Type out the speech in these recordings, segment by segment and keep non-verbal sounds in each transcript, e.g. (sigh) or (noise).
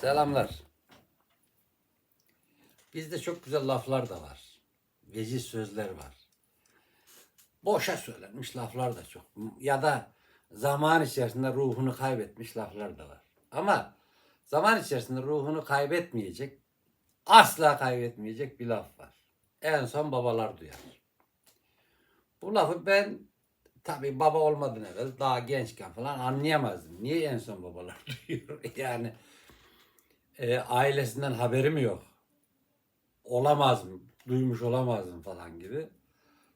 Selamlar. Bizde çok güzel laflar da var. Veciz sözler var. Boşa söylenmiş laflar da çok. Ya da zaman içerisinde ruhunu kaybetmiş laflar da var. Ama zaman içerisinde ruhunu kaybetmeyecek, asla kaybetmeyecek bir laf var. En son babalar duyar. Bu lafı ben tabii baba olmadan evvel daha gençken falan anlayamazdım. Niye en son babalar (laughs) duyuyor? Yani e, ailesinden haberi mi yok? Olamaz mı? Duymuş olamazdım falan gibi.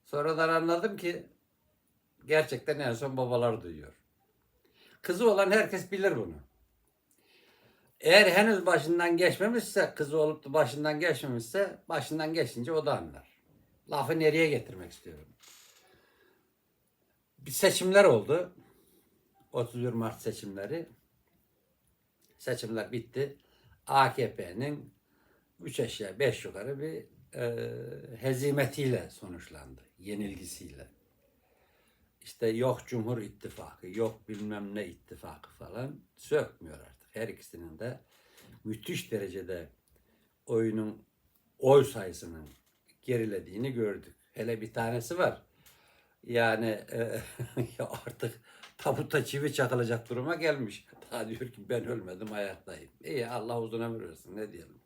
Sonradan anladım ki gerçekten en son babalar duyuyor. Kızı olan herkes bilir bunu. Eğer henüz başından geçmemişse, kızı olup da başından geçmemişse, başından geçince o da anlar. Lafı nereye getirmek istiyorum? Bir seçimler oldu. 31 Mart seçimleri. Seçimler bitti. AKP'nin 3 aşağı 5 yukarı bir e, hezimetiyle sonuçlandı. Yenilgisiyle. İşte yok Cumhur İttifakı, yok bilmem ne ittifakı falan sökmüyor artık. Her ikisinin de müthiş derecede oyunun oy sayısının gerilediğini gördük. Hele bir tanesi var. Yani e, (laughs) artık tabuta çivi çakılacak duruma gelmiş. Daha diyor ki ben ölmedim hayattayım. İyi Allah uzun ömür versin ne diyelim.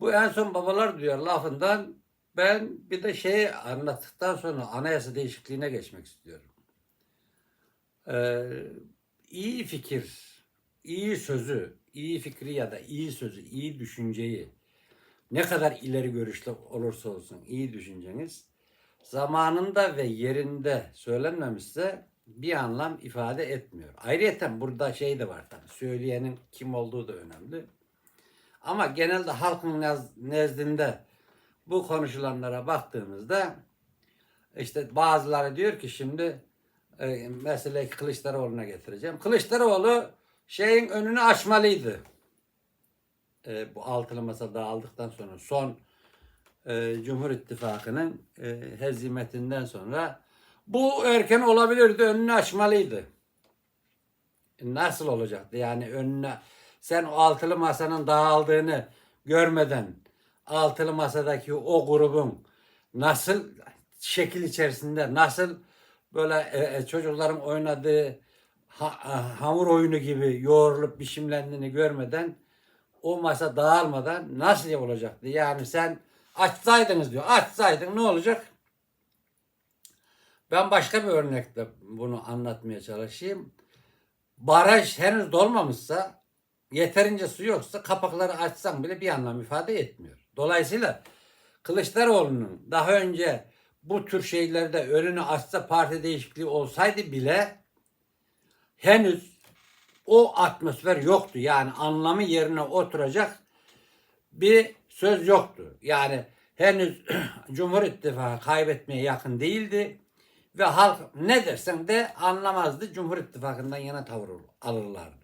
Bu en son babalar diyor lafından ben bir de şeyi anlattıktan sonra anayasa değişikliğine geçmek istiyorum. Ee, iyi fikir, iyi sözü, iyi fikri ya da iyi sözü, iyi düşünceyi ne kadar ileri görüşlü olursa olsun iyi düşünceniz zamanında ve yerinde söylenmemişse bir anlam ifade etmiyor. Ayrıca burada şey de var tabii söyleyenin kim olduğu da önemli. Ama genelde halkın nez- nezdinde bu konuşulanlara baktığımızda işte bazıları diyor ki şimdi e, meseleyi Kılıçdaroğlu'na getireceğim. Kılıçdaroğlu şeyin önünü açmalıydı. E, bu altılı masa dağıldıktan sonra son e, Cumhur İttifakı'nın e, hezimetinden sonra bu erken olabilirdi, önünü açmalıydı. E, Nasıl olacaktı? Yani önüne sen o altılı masanın dağıldığını görmeden altılı masadaki o grubun nasıl şekil içerisinde nasıl böyle e, e, çocukların oynadığı ha- ha- hamur oyunu gibi yoğrulup biçimlendiğini görmeden o masa dağılmadan nasıl olacaktı? Yani sen açsaydınız diyor. Açsaydın ne olacak? Ben başka bir örnekle bunu anlatmaya çalışayım. Baraj henüz dolmamışsa yeterince su yoksa kapakları açsam bile bir anlam ifade etmiyor. Dolayısıyla Kılıçdaroğlu'nun daha önce bu tür şeylerde önünü açsa parti değişikliği olsaydı bile henüz o atmosfer yoktu. Yani anlamı yerine oturacak bir söz yoktu. Yani henüz (clears throat) Cumhur İttifakı kaybetmeye yakın değildi ve halk ne dersen de anlamazdı. Cumhur İttifakı'ndan yana tavır alırlardı.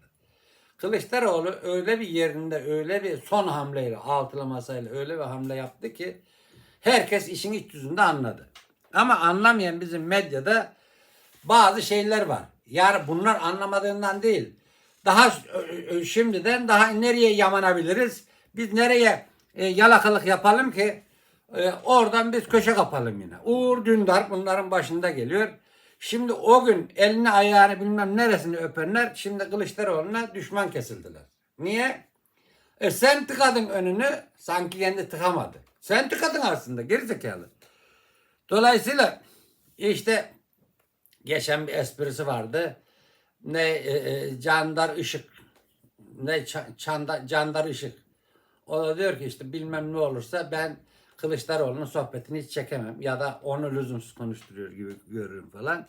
Kılıçdaroğlu öyle bir yerinde öyle bir son hamleyle altılı masayla öyle bir hamle yaptı ki herkes işin iç yüzünde anladı. Ama anlamayan bizim medyada bazı şeyler var. Yani bunlar anlamadığından değil. Daha şimdiden daha nereye yamanabiliriz? Biz nereye e, yalakalık yapalım ki e, oradan biz köşe kapalım yine. Uğur Dündar bunların başında geliyor. Şimdi o gün elini ayağını bilmem neresini öpenler şimdi Kılıçdaroğlu'na düşman kesildiler. Niye? E sen tıkadın önünü sanki kendi tıkamadı. Sen tıkadın aslında gerizekalı. Dolayısıyla işte geçen bir esprisi vardı. Ne e, e, Candar Işık ne Ça- Çanda, Candar Işık. O da diyor ki işte bilmem ne olursa ben Kılıçdaroğlu'nun sohbetini hiç çekemem. Ya da onu lüzumsuz konuşturuyor gibi görüyorum falan.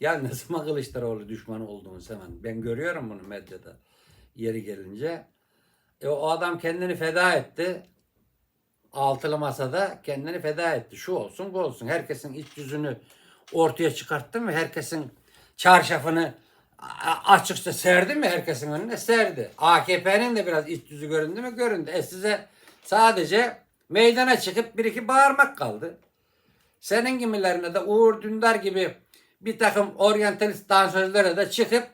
Ya ne Kılıçdaroğlu düşmanı olduğunu hemen. Ben görüyorum bunu medyada yeri gelince. E, o adam kendini feda etti. Altılı masada kendini feda etti. Şu olsun bu olsun. Herkesin iç yüzünü ortaya çıkarttı mı? Herkesin çarşafını açıkça serdi mi herkesin önüne? Serdi. AKP'nin de biraz iç yüzü göründü mü? Göründü. E size sadece meydana çıkıp bir iki bağırmak kaldı. Senin gibilerine de Uğur Dündar gibi bir takım oryantalist dansözlere de çıkıp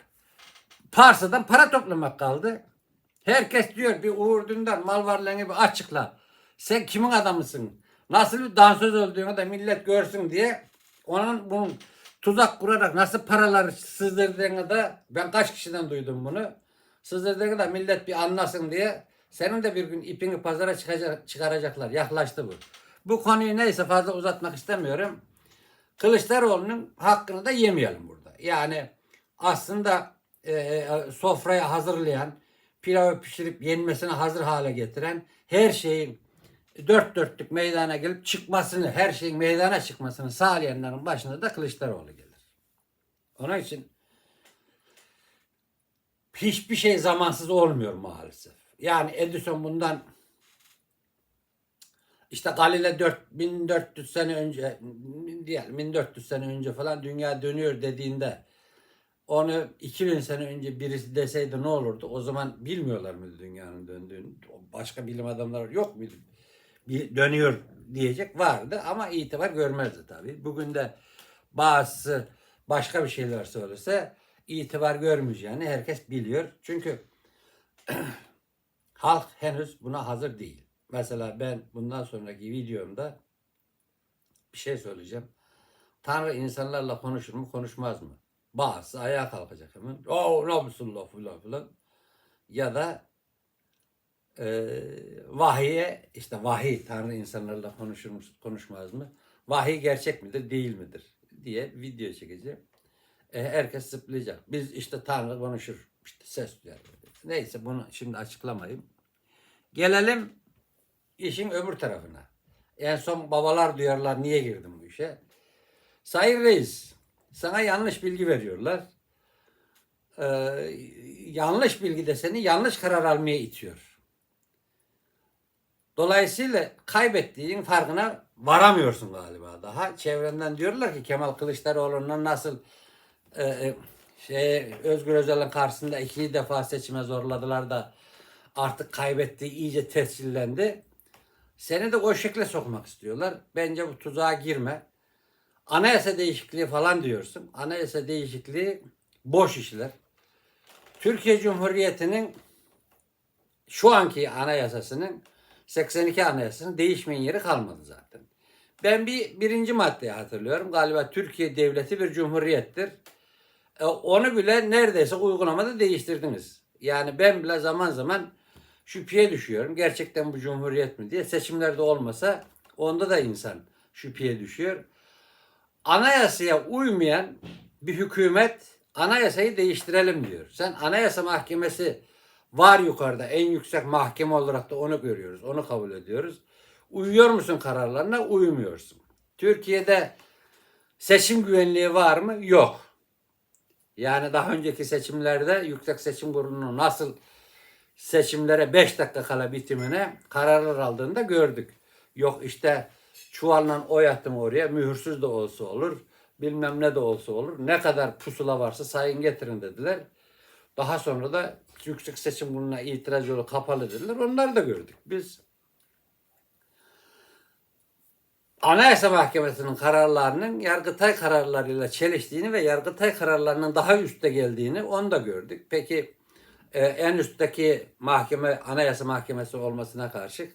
Parsa'dan para toplamak kaldı. Herkes diyor bir Uğur Dündar mal varlığını bir açıkla. Sen kimin adamısın? Nasıl bir dansöz olduğunu da millet görsün diye onun bunun tuzak kurarak nasıl paralar sızdırdığını da ben kaç kişiden duydum bunu. Sızdırdığını da millet bir anlasın diye senin de bir gün ipini pazara çıkaracaklar. Yaklaştı bu. Bu konuyu neyse fazla uzatmak istemiyorum. Kılıçdaroğlu'nun hakkını da yemeyelim burada. Yani aslında e, e, sofraya hazırlayan, pilavı pişirip yenmesine hazır hale getiren, her şeyin dört dörtlük meydana gelip çıkmasını, her şeyin meydana çıkmasını sağlayanların başında da Kılıçdaroğlu gelir. Onun için hiçbir şey zamansız olmuyor maalesef. Yani Edison bundan işte Galile 4, 1400 sene önce diyelim 1400 sene önce falan dünya dönüyor dediğinde onu 2000 sene önce birisi deseydi ne olurdu? O zaman bilmiyorlar mıydı dünyanın döndüğünü? Başka bilim adamları yok muydu? Bir dönüyor diyecek vardı ama itibar görmezdi tabii. Bugün de bazısı başka bir şeyler söylese itibar görmeyeceğini herkes biliyor. Çünkü (clears throat) halk henüz buna hazır değil. Mesela ben bundan sonraki videomda bir şey söyleyeceğim. Tanrı insanlarla konuşur mu konuşmaz mı? Bazısı ayağa kalkacak hemen. Oh ne yapıyorsun laf filan filan. Ya da e, vahiye işte vahiy Tanrı insanlarla konuşur mu konuşmaz mı? Vahiy gerçek midir değil midir diye video çekeceğim. E, herkes zıplayacak. Biz işte Tanrı konuşur. işte ses duyar. Neyse bunu şimdi açıklamayayım. Gelelim işin öbür tarafına. En son babalar duyarlar niye girdim bu işe? Sayın Reis, sana yanlış bilgi veriyorlar. Ee, yanlış bilgi de seni yanlış karar almaya itiyor. Dolayısıyla kaybettiğin farkına varamıyorsun galiba daha. Çevrenden diyorlar ki Kemal Kılıçdaroğlu'nun nasıl e, e, şey Özgür Özel'in karşısında iki defa seçime zorladılar da artık kaybettiği iyice tescillendi. Seni de o şekle sokmak istiyorlar. Bence bu tuzağa girme. Anayasa değişikliği falan diyorsun. Anayasa değişikliği boş işler. Türkiye Cumhuriyeti'nin şu anki anayasasının 82 anayasasının değişmeyen yeri kalmadı zaten. Ben bir birinci maddeyi hatırlıyorum. Galiba Türkiye devleti bir cumhuriyettir. E, onu bile neredeyse uygulamada değiştirdiniz. Yani ben bile zaman zaman şüpheye düşüyorum. Gerçekten bu cumhuriyet mi diye. Seçimlerde olmasa onda da insan şüpheye düşüyor. Anayasaya uymayan bir hükümet anayasayı değiştirelim diyor. Sen anayasa mahkemesi var yukarıda en yüksek mahkeme olarak da onu görüyoruz. Onu kabul ediyoruz. Uyuyor musun kararlarına? Uymuyorsun. Türkiye'de seçim güvenliği var mı? Yok. Yani daha önceki seçimlerde Yüksek Seçim Kurulu'nun nasıl seçimlere 5 dakika kala bitimine kararlar aldığını da gördük. Yok işte çuvalla oy attım oraya mühürsüz de olsa olur. Bilmem ne de olsa olur. Ne kadar pusula varsa sayın getirin dediler. Daha sonra da Yüksek Seçim Kurulu'na itiraz yolu kapalı dediler. Onları da gördük. Biz Anayasa Mahkemesi'nin kararlarının Yargıtay kararlarıyla çeliştiğini ve Yargıtay kararlarının daha üstte geldiğini onu da gördük. Peki e, en üstteki mahkeme Anayasa Mahkemesi olmasına karşı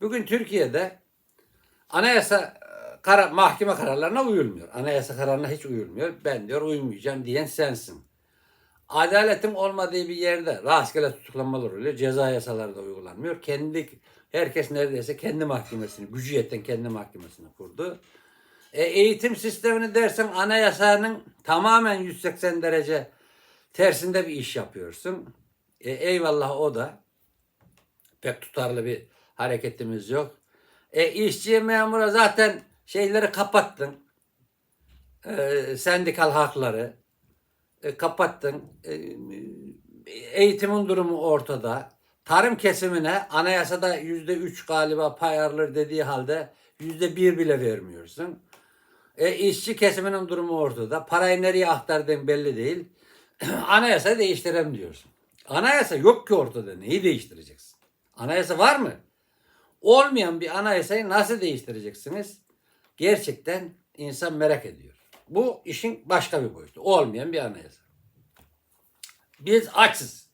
bugün Türkiye'de Anayasa e, kara, mahkeme kararlarına uyulmuyor. Anayasa kararına hiç uyulmuyor. Ben diyor uymayacağım diyen sensin. Adaletin olmadığı bir yerde rastgele tutuklamalar oluyor. Ceza yasaları da uygulanmıyor. Kendi herkes neredeyse kendi mahkemesini, gücü yeten kendi mahkemesini kurdu. E, eğitim sistemini dersen anayasanın tamamen 180 derece tersinde bir iş yapıyorsun. E, eyvallah o da. Pek tutarlı bir hareketimiz yok. E, işçiye memura zaten şeyleri kapattın. E, sendikal hakları e, kapattın. E, eğitimin durumu ortada. Tarım kesimine anayasada yüzde üç galiba pay ayrılır dediği halde yüzde bir bile vermiyorsun. E, işçi kesiminin durumu ortada. Parayı nereye aktardığın belli değil. (clears throat) Anayasa değiştirem diyorsun. Anayasa yok ki ortada. Neyi değiştireceksin? Anayasa var mı? Olmayan bir anayasayı nasıl değiştireceksiniz? Gerçekten insan merak ediyor. Bu işin başka bir boyutu. Olmayan bir anayasa. Biz açız.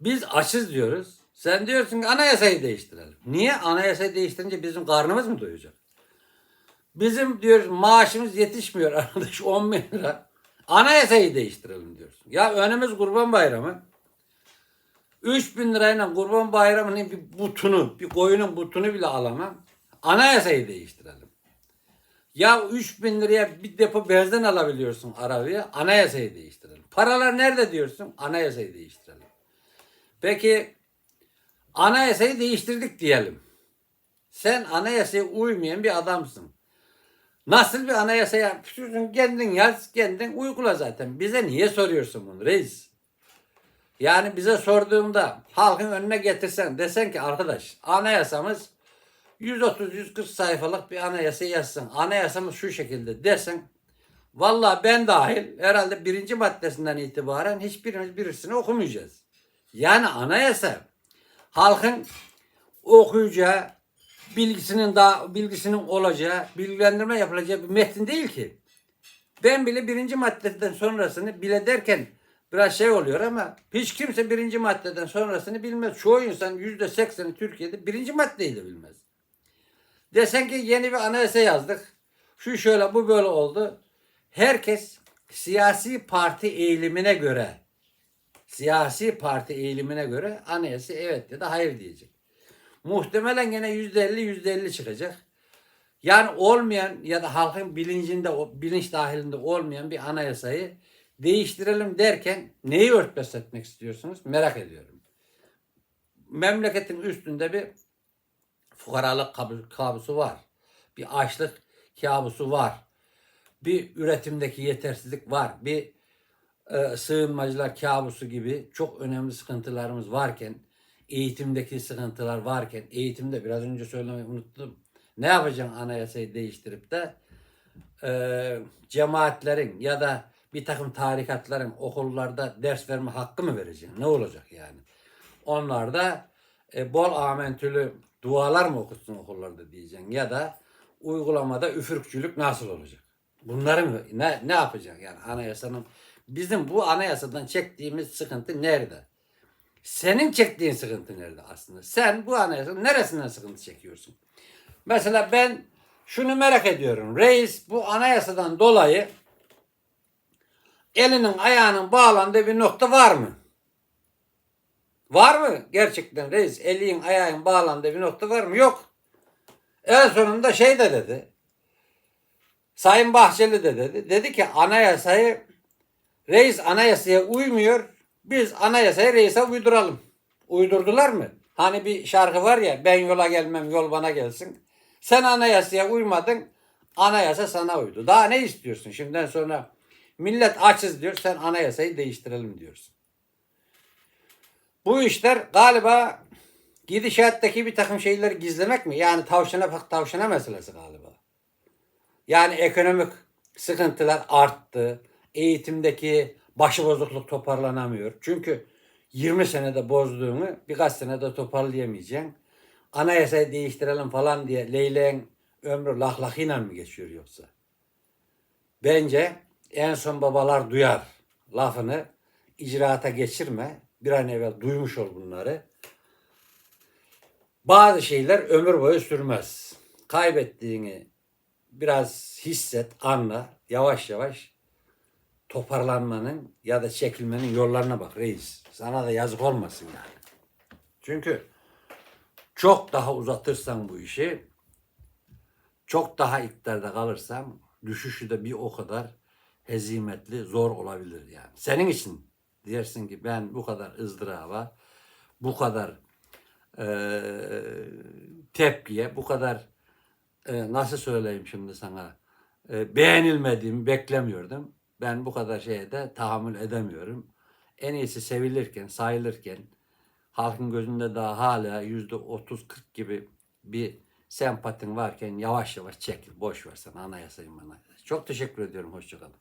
Biz açız diyoruz. Sen diyorsun ki anayasayı değiştirelim. Niye? Anayasayı değiştirince bizim karnımız mı doyacak? Bizim diyoruz maaşımız yetişmiyor (laughs) arkadaş 10 bin lira. Anayasayı değiştirelim diyorsun. Ya önümüz kurban bayramı. 3 bin lirayla kurban bayramının bir butunu, bir koyunun butunu bile alamam. Anayasayı değiştirelim. Ya 3 bin liraya bir depo benzin alabiliyorsun arabaya. Anayasayı değiştirelim. Paralar nerede diyorsun? Anayasayı değiştirelim. Peki anayasayı değiştirdik diyelim. Sen anayasaya uymayan bir adamsın. Nasıl bir anayasa yapıyorsun? Kendin yaz, kendin uygula zaten. Bize niye soruyorsun bunu reis? Yani bize sorduğumda halkın önüne getirsen desen ki arkadaş anayasamız 130-140 sayfalık bir anayasa yazsın. Anayasamız şu şekilde desen Vallahi ben dahil herhalde birinci maddesinden itibaren hiçbirimiz birisini okumayacağız. Yani anayasa halkın okuyacağı, bilgisinin da bilgisinin olacağı, bilgilendirme yapılacağı bir metin değil ki. Ben bile birinci maddeden sonrasını bile derken biraz şey oluyor ama hiç kimse birinci maddeden sonrasını bilmez. Çoğu insan yüzde sekseni Türkiye'de birinci maddeyi de bilmez. Desen ki yeni bir anayasa yazdık. Şu şöyle bu böyle oldu. Herkes siyasi parti eğilimine göre siyasi parti eğilimine göre anayasa evet ya da hayır diyecek. Muhtemelen gene yüzde elli yüzde elli çıkacak. Yani olmayan ya da halkın bilincinde, bilinç dahilinde olmayan bir anayasayı değiştirelim derken neyi örtbas etmek istiyorsunuz? Merak ediyorum. Memleketin üstünde bir fukaralık kab- kabusu var. Bir açlık kabusu var. Bir üretimdeki yetersizlik var. Bir e, sığınmacılar kabusu gibi çok önemli sıkıntılarımız varken, eğitimdeki sıkıntılar varken, eğitimde biraz önce söylemeyi unuttum. Ne yapacaksın anayasayı değiştirip de e, cemaatlerin ya da bir takım tarikatların okullarda ders verme hakkı mı vereceksin? Ne olacak yani? Onlar da e, bol amentülü dualar mı okutsun okullarda diyeceksin ya da uygulamada üfürükçülük nasıl olacak? Bunları mı ne ne yapacak yani anayasanın bizim bu anayasadan çektiğimiz sıkıntı nerede? Senin çektiğin sıkıntı nerede aslında? Sen bu anayasanın neresinden sıkıntı çekiyorsun? Mesela ben şunu merak ediyorum. Reis bu anayasadan dolayı elinin ayağının bağlandığı bir nokta var mı? Var mı? Gerçekten reis elin ayağın bağlandığı bir nokta var mı? Yok. En sonunda şey de dedi. Sayın Bahçeli de dedi. Dedi ki anayasayı reis anayasaya uymuyor. Biz anayasayı reise uyduralım. Uydurdular mı? Hani bir şarkı var ya ben yola gelmem yol bana gelsin. Sen anayasaya uymadın. Anayasa sana uydu. Daha ne istiyorsun şimdiden sonra? Millet açız diyor. Sen anayasayı değiştirelim diyorsun. Bu işler galiba gidişattaki bir takım şeyleri gizlemek mi? Yani tavşana tavşana meselesi galiba. Yani ekonomik sıkıntılar arttı. Eğitimdeki başıbozukluk toparlanamıyor. Çünkü 20 senede bozduğunu birkaç senede toparlayamayacaksın. Anayasayı değiştirelim falan diye leyleğin ömrü lahlakıyla mı geçiyor yoksa? Bence en son babalar duyar lafını icraata geçirme. Bir an evvel duymuş ol bunları. Bazı şeyler ömür boyu sürmez. Kaybettiğini biraz hisset, anla, yavaş yavaş toparlanmanın ya da çekilmenin yollarına bak reis. Sana da yazık olmasın yani. Çünkü çok daha uzatırsan bu işi, çok daha iktidarda kalırsan düşüşü de bir o kadar hezimetli, zor olabilir yani. Senin için dersin ki ben bu kadar ızdıraba, bu kadar eee, tepkiye, bu kadar e, nasıl söyleyeyim şimdi sana e, beğenilmediğimi beklemiyordum. Ben bu kadar şeye de tahammül edemiyorum. En iyisi sevilirken, sayılırken halkın gözünde daha hala yüzde 30-40 gibi bir sempatin varken yavaş yavaş çekil. Boş ver sen anayasayı manayasayı. Çok teşekkür ediyorum. Hoşçakalın.